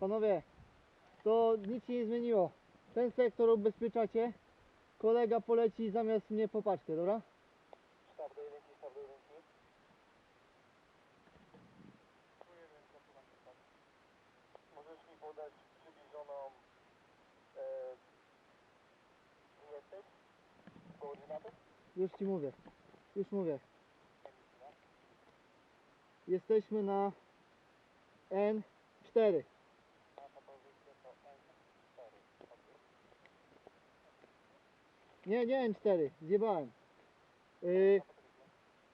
Panowie, to nic się nie zmieniło. Ten sektor ubezpieczacie. Kolega poleci zamiast mnie po paczkę, dobra? Sztab do jedynki, sztab do jedynki. Możesz mi podać przybliżoną e, jesteś? Koordynatów? Już ci mówię. Już mówię. Jesteśmy na N4. Nasza pozycja to N4. Nie, nie N4. Zjebałem. Yy,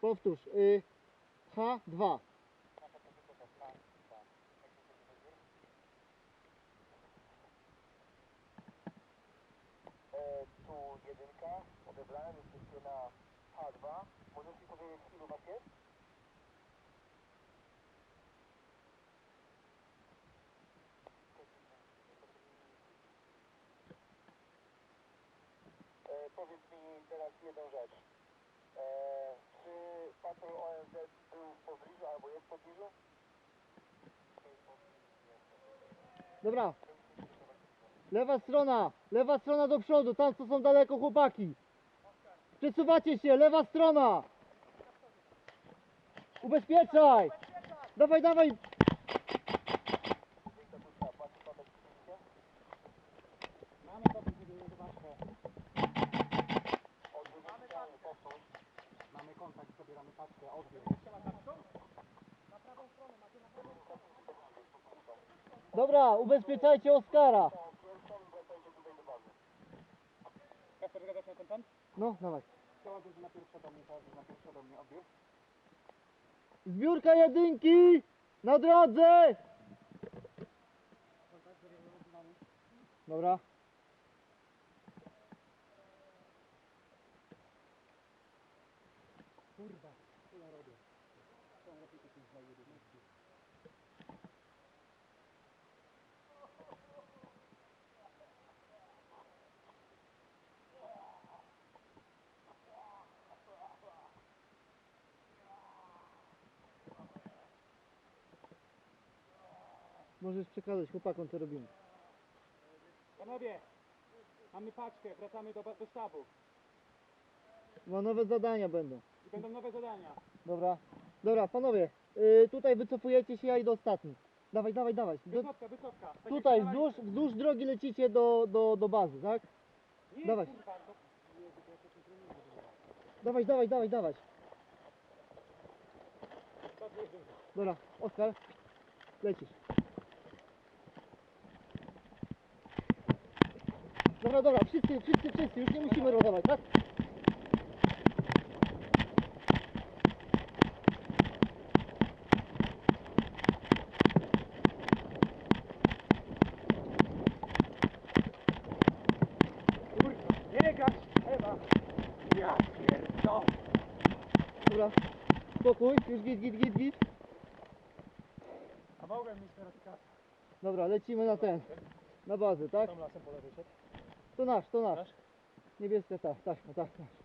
powtórz. Yy, H2. Nasza pozycja to K2. Jak się to wychodzi? E, tu jedynka, odebrałem, jesteście na H2. Możesz mi powiedzieć, ilu was jest? Powiedz mi teraz jedną rzecz. E, czy patrol ONZ był w pobliżu albo jest w pobliżu? Dobra. Lewa strona. Lewa strona do przodu. Tam co są daleko chłopaki. Przesuwacie się. Lewa strona. Ubezpieczaj. Dawaj, dawaj. Zobaczmy. Mamy kontakt, zabieramy paczkę, odbiór. Dobra, ubezpieczajcie Oskara. Kasper, zgadzasz na ten pan? No, dawaj. Chciała drużyna pierwsza do mnie, ta drużyna pierwsza do mnie, odbiór. Zbiórka jedynki. Na drodze. Dobra. Kurwa, ja robię? Robię, to jest za jedynki. Możesz przekazać chłopakom co robimy. Panowie, mamy paczkę, wracamy do, do sztabu. Bo nowe zadania będą. Będą nowe zadania. Dobra. Dobra, panowie. Yy, tutaj wycofujecie się, ja idę ostatni. Dawaj, dawaj, dawaj. Do, Wysocka, wysocka. Tak tutaj, wzdłuż, wzdłuż drogi lecicie do, do, do bazy, tak? Nie, dawaj. kurwa. Nie. Dawaj, dawaj, dawaj, dawaj. Dobra, Oskar. Lecisz. Dobra, dobra, wszyscy, wszyscy, wszyscy, już nie musimy rozować, tak? Kurwa, nie gaś, Ewa. Ja pierdolę. Dobra, spokój, już git, git, git, git. A mogłem mieć teraz. Dobra, lecimy na ten, na bazę, tak? Tam lasem po lewej. To nasz, to nasz. Niebieska ta, taśma, tak, nasz.